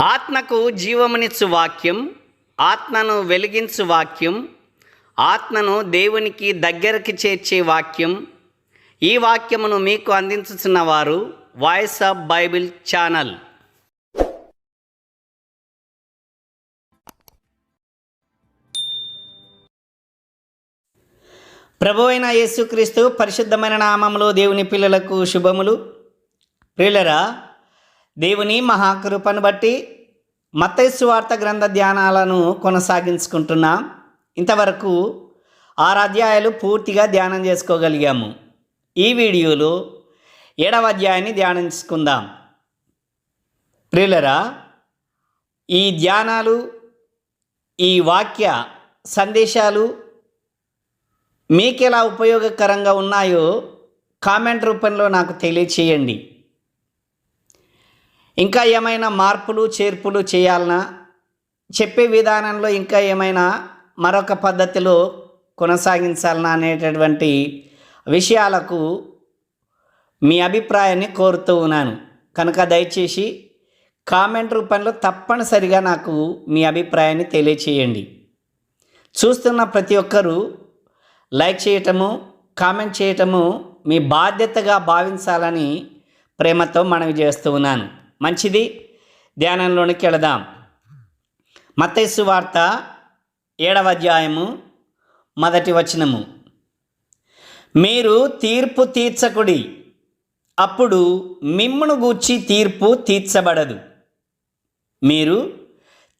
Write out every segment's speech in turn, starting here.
ఆత్మకు జీవమునిచ్చు వాక్యం ఆత్మను వెలిగించు వాక్యం ఆత్మను దేవునికి దగ్గరికి చేర్చే వాక్యం. ఈ వాక్యమును మీకు అందించుతున్న వారు వాయిస్ ఆఫ్ బైబిల్ ఛానల్. ప్రభు అయిన యేసుక్రీస్తు పరిశుద్ధమైన నామములో దేవుని పిల్లలకు శుభములు. ప్రియులరా దేవుని మహాకృపను బట్టి మత్తైసు వార్త గ్రంథ ధ్యానాలను కొనసాగించుకుంటున్నాం. ఇంతవరకు ఆరాధ్యాయాలు పూర్తిగా ధ్యానం చేసుకోగలిగాము. ఈ వీడియోలో ఏడవ అధ్యాయాన్ని ధ్యానించుకుందాం. ప్రియులరా ఈ ధ్యానాలు ఈ వాక్య సందేశాలు మీకు ఎలా ఉపయోగకరంగా ఉన్నాయో కామెంట్ రూపంలో నాకు తెలియచేయండి. ఇంకా ఏమైనా మార్పులు చేర్పులు చేయాలన్నా చెప్పే విధానంలో ఇంకా ఏమైనా మరొక పద్ధతిలో కొనసాగించాలన్నా అనేటటువంటి విషయాలకు మీ అభిప్రాయాన్ని కోరుతూ ఉన్నాను. కనుక దయచేసి కామెంట్ రూపంలో తప్పనిసరిగా నాకు మీ అభిప్రాయాన్ని తెలియచేయండి. చూస్తున్న ప్రతి ఒక్కరూ లైక్ చేయటము కామెంట్ చేయటము మీ బాధ్యతగా భావించాలని ప్రేమతో మనవి చేస్తూ ఉన్నాను. మంచిది? ధ్యానంలోనికి వెళదాం. మతేసు వార్త ఏడవ అధ్యాయము మొదటి వచనము. మీరు తీర్పు తీర్చకుడి అప్పుడు మిమ్మును గూర్చి తీర్పు తీర్చబడదు. మీరు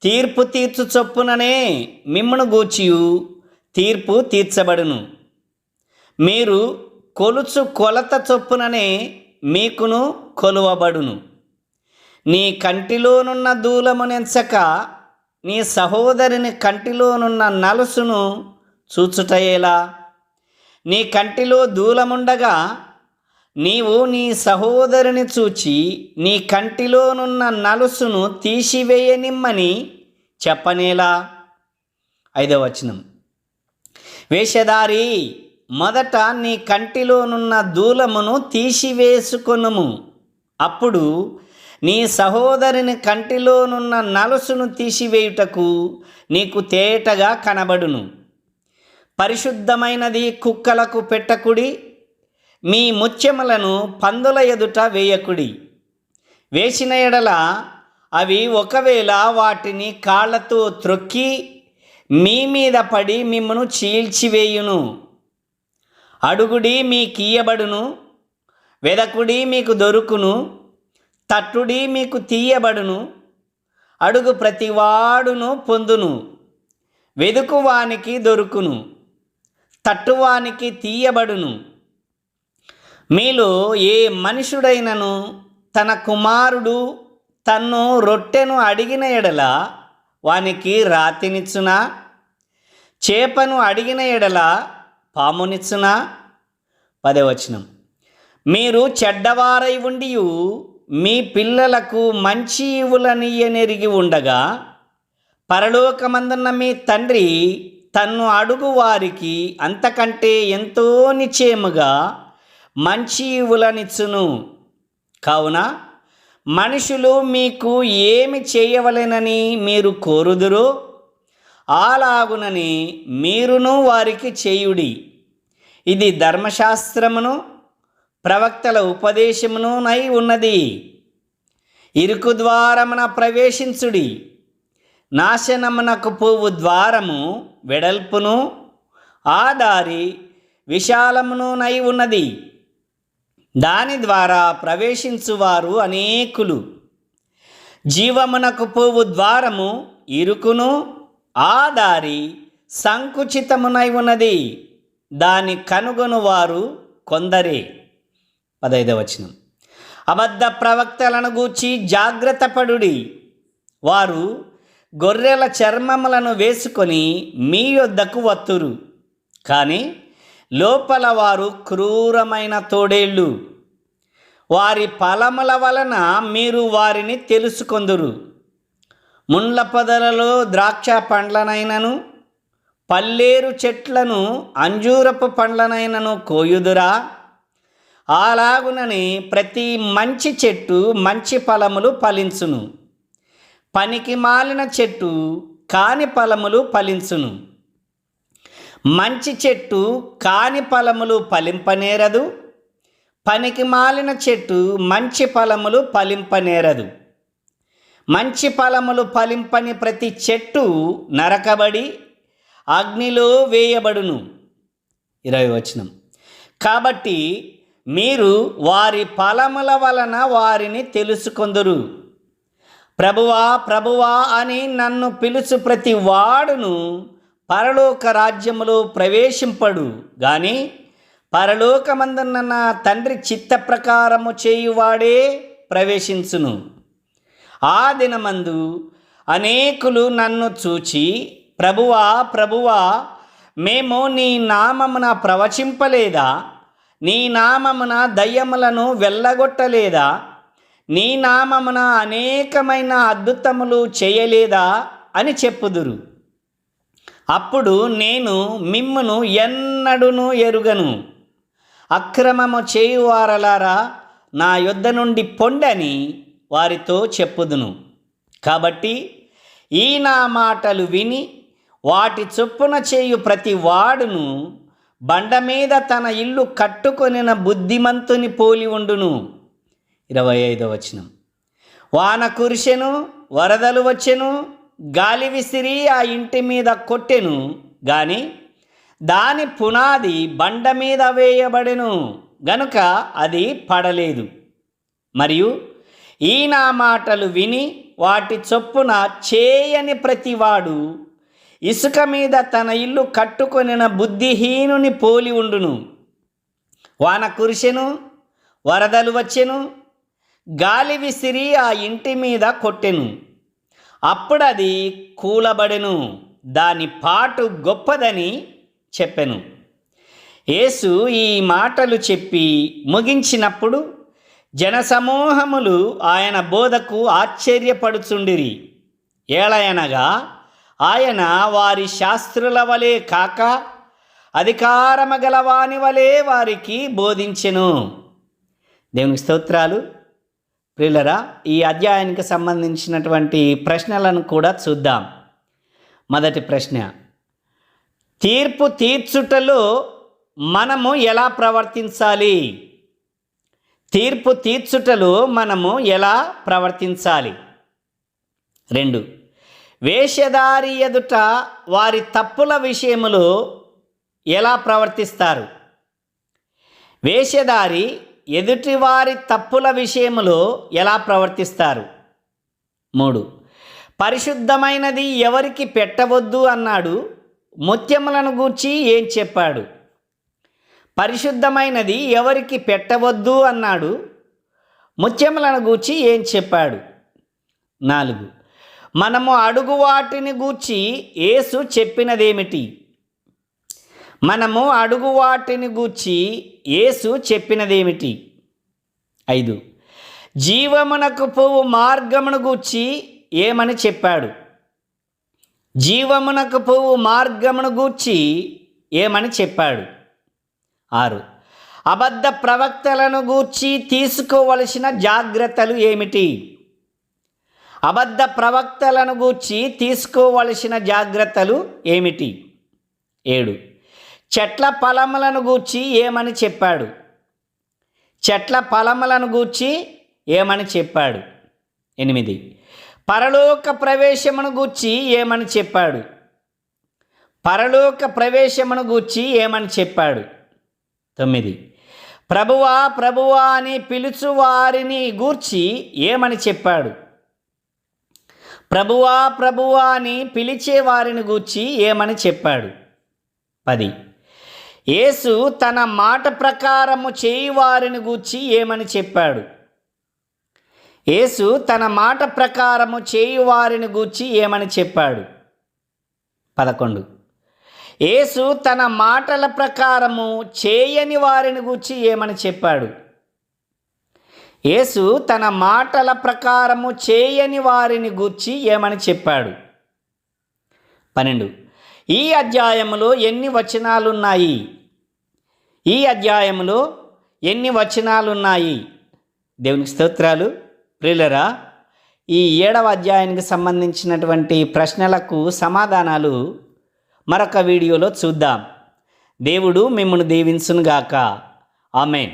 తీర్పు తీర్చు చొప్పుననే మిమ్మును గూర్చియు తీర్పు తీర్చబడును. మీరు కొలుచు కొలత చొప్పుననే మీకును కొలువబడును. నీ కంటిలోనున్న దూలమునెంచక నీ సహోదరుని కంటిలోనున్న నలుసును చూచుటయేలా. నీ కంటిలో దూలముండగా నీవు నీ సహోదరుని చూచి నీ కంటిలోనున్న నలుసును తీసివేయనిమ్మని చెప్పనేలా. ఐదవ వచనం. వేషధారి మొదట నీ కంటిలోనున్న దూలమును తీసివేసుకొనుము. అప్పుడు నీ సహోదరుని కంటిలోనున్న నలుసును తీసివేయుటకు నీకు తేటగా కనబడును. పరిశుద్ధమైనది కుక్కలకు పెట్టకుడి మీ ముత్యములను పందుల ఎదుట వేయకుడి. వేసిన ఎడల అవి ఒకవేళ వాటిని కాళ్ళతో త్రొక్కి మీ మీద పడి మిమ్మను చీల్చివేయును. అడుగుడి మీకియ్యబడును వెదకుడి మీకు దొరుకును. తట్టుడి మీకు తీయబడును అడుగు ప్రతివాడును పొందును వెదుకువానికి దొరుకును తట్టువానికి తీయబడును. మీలో ఏ మనుషుడైనను తన కుమారుడు తన్ను రొట్టెను అడిగిన ఎడల వానికి రాతినిచ్చునా? చేపను అడిగిన ఎడల పామునిచ్చునా? పదవచనం. మీరు చెడ్డవారై ఉండి మీ పిల్లలకు మంచి ఇవులనియనెరిగి ఉండగా పరలోకమందున్న మీ తండ్రి తన్ను అడుగు వారికి అంతకంటే ఎంతో నిశ్చయముగా మంచి ఇవులనిచ్చును కావున మనుషులు మీకు ఏమి చేయవలెనని మీరు కోరుదురో అలాగునని మీరును వారికి చేయుడి. ఇది ధర్మశాస్త్రమును ప్రవక్తల ఉపదేశమునై ఉన్నది. ఇరుకు ద్వారమున ప్రవేశించుడి. నాశనమునకు పోవు ద్వారము వెడల్పును ఆ దారి విశాలమునునై ఉన్నది. దాని ద్వారా ప్రవేశించువారు అనేకులు. జీవమునకు పోవు ద్వారము ఇరుకును ఆ దారి సంకుచితమునై ఉన్నది. దాని కనుగొనువారు కొందరే. పదైదవ వచనం అబద్ధ ప్రవక్తలను గూర్చి జాగ్రత్తపడుడి. వారు గొర్రెల చర్మములను వేసుకొని మీ యొద్దకు వత్తురు. కానీ లోపల వారు క్రూరమైన తోడేళ్ళు. వారి ఫలముల వలన మీరు వారిని తెలుసుకొందురు. ముండ్ల పొదలలో ద్రాక్ష పండ్లనైనను పల్లేరు చెట్లను అంజూరపు పండ్లనైనను కోయుదురా. అలాగునని ప్రతి మంచి చెట్టు మంచి ఫలములు ఫలించును. పనికి మాలిన చెట్టు కాని ఫలములు ఫలించును. మంచి చెట్టు కాని ఫలములు ఫలింపనేరదు. పనికి మాలిన చెట్టు మంచి ఫలములు ఫలింపనేరదు. మంచి ఫలములు ఫలింపని ప్రతి చెట్టు నరకబడి అగ్నిలో వేయబడును. ఇరవై వచనం. కాబట్టి మీరు వారి ఫలముల వలన వారిని తెలుసుకొందరు. ప్రభువా ప్రభువా అని నన్ను పిలుచు ప్రతి వాడును పరలోక రాజ్యములో ప్రవేశింపడు. గాని పరలోకమందున్న నా తండ్రి చిత్త ప్రకారము చేయువాడే ప్రవేశించును. ఆ దినమందు అనేకులు నన్ను చూచి ప్రభువా ప్రభువా మేము నీ నామమున ప్రవచింపలేదా? నీ నామమున దయ్యములను వెళ్ళగొట్టలేదా? నీ నామమున అనేకమైన అద్భుతములు చేయలేదా? అని చెప్పుదురు. అప్పుడు నేను మిమ్మును ఎన్నడును ఎరుగను. అక్రమము చేయువారలారా నా యొద్ద నుండి పొండని వారితో చెప్పుదును. కాబట్టి ఈ నా మాటలు విని వాటి చొప్పున చేయు ప్రతి వాడును బండ మీద తన ఇల్లు కట్టుకొనిన బుద్ధిమంతుని పోలి ఉండును. ఇరవై ఐదో వచనం. వాన కురిసెను వరదలు వచ్చెను గాలి విసిరి ఆ ఇంటి మీద కొట్టెను గాని దాని పునాది బండ మీద వేయబడెను గనుక అది పడలేదు. మరియు ఈ నా మాటలు విని వాటి చొప్పున చేయని ప్రతివాడు ఇసుక మీద తన ఇల్లు కట్టుకొనిన బుద్ధిహీనుని పోలి ఉండును. వాన కురిసెను వరదలు వచ్చెను గాలి విసిరి ఆ ఇంటి మీద కొట్టెను. అప్పుడది కూలబడెను దాని పాటు గొప్పదని చెప్పెను. యేసు ఈ మాటలు చెప్పి ముగించినప్పుడు జనసమూహములు ఆయన బోధకు ఆశ్చర్యపడుచుండిరి. ఏలయనగా ఆయన వారి శాస్త్రుల వలె కాక అధికారమ గలవాని వలె వారికి బోధించెను. దేవునికి స్తోత్రాలు. ప్రియులరా ఈ అధ్యాయానికి సంబంధించినటువంటి ప్రశ్నలను కూడా చూద్దాం. మొదటి ప్రశ్న. తీర్పు తీర్చుటలో మనము ఎలా ప్రవర్తించాలి? తీర్పు తీర్చుటలో మనము ఎలా ప్రవర్తించాలి? రెండు. వేషధారి ఎదుట వారి తప్పుల విషయములో ఎలా ప్రవర్తిస్తారు? వేషధారి ఎదుటివారి తప్పుల విషయములో ఎలా ప్రవర్తిస్తారు? మూడు. పరిశుద్ధమైనది ఎవరికి పెట్టవద్దు అన్నాడు. ముత్యములను గూర్చి ఏం చెప్పాడు? పరిశుద్ధమైనది ఎవరికి పెట్టవద్దు అన్నాడు. ముత్యములను గూర్చి ఏం చెప్పాడు? నాలుగు. మనము అడుగు వాటిని గూర్చి యేసు చెప్పినదేమిటి? మనము అడుగు వాటిని గూర్చి యేసు చెప్పినదేమిటి? ఐదు. జీవమునకు పోవు మార్గమును గూర్చి ఏమని చెప్పాడు? జీవమునకు పోవు మార్గమును గూర్చి ఏమని చెప్పాడు? ఆరు. అబద్ధ ప్రవక్తలను గూర్చి తీసుకోవలసిన జాగ్రత్తలు ఏమిటి? అబద్ధ ప్రవక్తలను గూర్చి తీసుకోవలసిన జాగ్రత్తలు ఏమిటి? ఏడు. చెట్ల ఫలములను గూర్చి ఏమని చెప్పాడు? చెట్ల ఫలములను గూర్చి ఏమని చెప్పాడు? ఎనిమిది. పరలోక ప్రవేశమును గూర్చి ఏమని చెప్పాడు? పరలోక ప్రవేశమును గూర్చి ఏమని చెప్పాడు? తొమ్మిది. ప్రభువా ప్రభువా అని పిలుచువారిని గూర్చి ఏమని చెప్పాడు? ప్రభువా ప్రభువా అని పిలిచే వారిని గూర్చి ఏమని చెప్పాడు? పది. యేసు తన మాట ప్రకారము చేయువారిని గూర్చి ఏమని చెప్పాడు? యేసు తన మాట ప్రకారము చేయువారిని గూర్చి ఏమని చెప్పాడు? పదకొండు. యేసు తన మాటల ప్రకారము చేయని వారిని గూర్చి ఏమని చెప్పాడు? యేసు తన మాటల ప్రకారము చేయని వారిని గూర్చి ఏమని చెప్పాడు? పన్నెండు. ఈ అధ్యాయంలో ఎన్ని వచనాలున్నాయి? ఈ అధ్యాయంలో ఎన్ని వచనాలున్నాయి? దేవునికి స్తోత్రాలు. ప్రియులరా ఈ ఏడవ అధ్యాయానికి సంబంధించినటువంటి ప్రశ్నలకు సమాధానాలు మరొక వీడియోలో చూద్దాం. దేవుడు మిమ్మల్ని దీవించునుగాక. ఆమెన్.